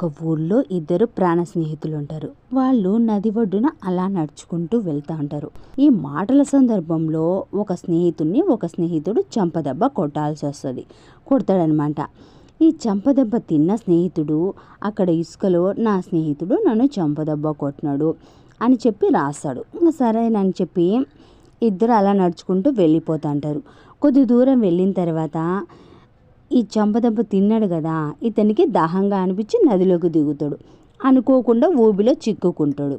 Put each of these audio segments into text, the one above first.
ఒక ఊళ్ళో ఇద్దరు ప్రాణ స్నేహితులు ఉంటారు వాళ్ళు నది ఒడ్డున అలా నడుచుకుంటూ వెళ్తూ ఉంటారు. ఈ మాటల సందర్భంలో ఒక స్నేహితుడిని ఒక స్నేహితుడు చంపదెబ్బ కొట్టాల్సి వస్తుంది కొడతాడనమాట. ఈ చంపదెబ్బ తిన్న స్నేహితుడు అక్కడ ఇసుకలో నా స్నేహితుడు నన్ను చంపదెబ్బ కొట్టినాడు అని చెప్పి రాస్తాడు. ఇంకా సరేనని చెప్పి ఇద్దరు అలా నడుచుకుంటూ వెళ్ళిపోతుంటారు కొద్ది దూరం వెళ్ళిన తర్వాత ఈ చంపదెబ్బ తిన్నాడు కదా ఇతనికి దాహంగా అనిపించి నదిలోకి దిగుతాడు. అనుకోకుండా ఊబిలో చిక్కుకుంటాడు.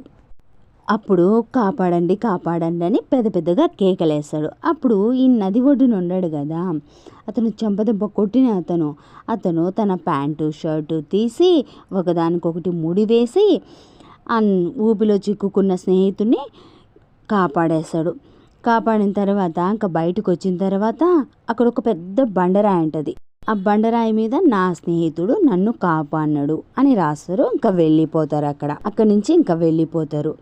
అప్పుడు కాపాడండి కాపాడండి అని పెద్ద పెద్దగా కేకలేస్తాడు. అప్పుడు ఈ నది ఒడ్డున ఉన్నాడు కదా అతను చెంపదెబ్బ కొట్టిన అతను అతను తన ప్యాంటు షర్టు తీసి ఒకదానికొకటి ముడి వేసి ఊపిలో చిక్కుకున్న స్నేహితుడిని కాపాడేస్తాడు. కాపాడిన తర్వాత ఇంకా బయటకు వచ్చిన తర్వాత అక్కడ ఒక పెద్ద బండరాయి ఉంటుంది. ఆ బండరాయి మీద నా స్నేహితుడు నన్ను కాపాడినాడు అని రాస్తారు. ఇంకా వెళ్ళిపోతారు అక్కడ. అక్కడి నుంచి ఇంకా వెళ్ళిపోతారు.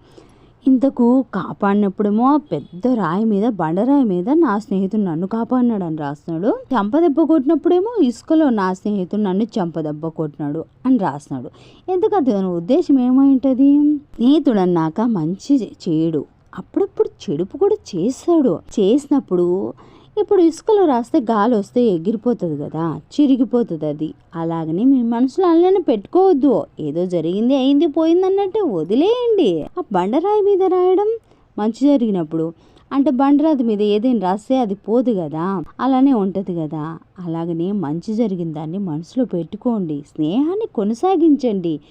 ఇంతకు కాపాడినప్పుడేమో పెద్ద రాయి మీద బండరాయి మీద నా స్నేహితుడు నన్ను కాపాడినాడు అని రాస్తున్నాడు. చంపదెబ్బ కొట్టినప్పుడేమో ఇసుకలో నా స్నేహితుడు నన్ను చంపదెబ్బ కొట్టినాడు అని రాస్తున్నాడు. ఎందుకు అతని ఉద్దేశం ఏమై ఉంటుంది స్నేహితుడు అన్నాక మంచి చేయడు అప్పుడప్పుడు చెడుపు కూడా చేస్తాడు. చేసినప్పుడు ఇప్పుడు ఇసుకలో రాస్తే గాలి వస్తే ఎగిరిపోతుంది కదా చిరిగిపోతుంది అది. అలాగని మీ మనసులో అలానే పెట్టుకోవద్దు. ఏదో జరిగింది అయింది పోయింది అన్నట్టు వదిలేయండి. ఆ బండరాయి మీద రాయడం మంచి జరిగినప్పుడు. అంటే బండరాది మీద ఏదైనా రాస్తే అది పోదు కదా అలానే ఉంటుంది కదా. అలాగనే మంచి జరిగిన దాన్ని మనసులో పెట్టుకోండి. స్నేహాన్ని కొనసాగించండి.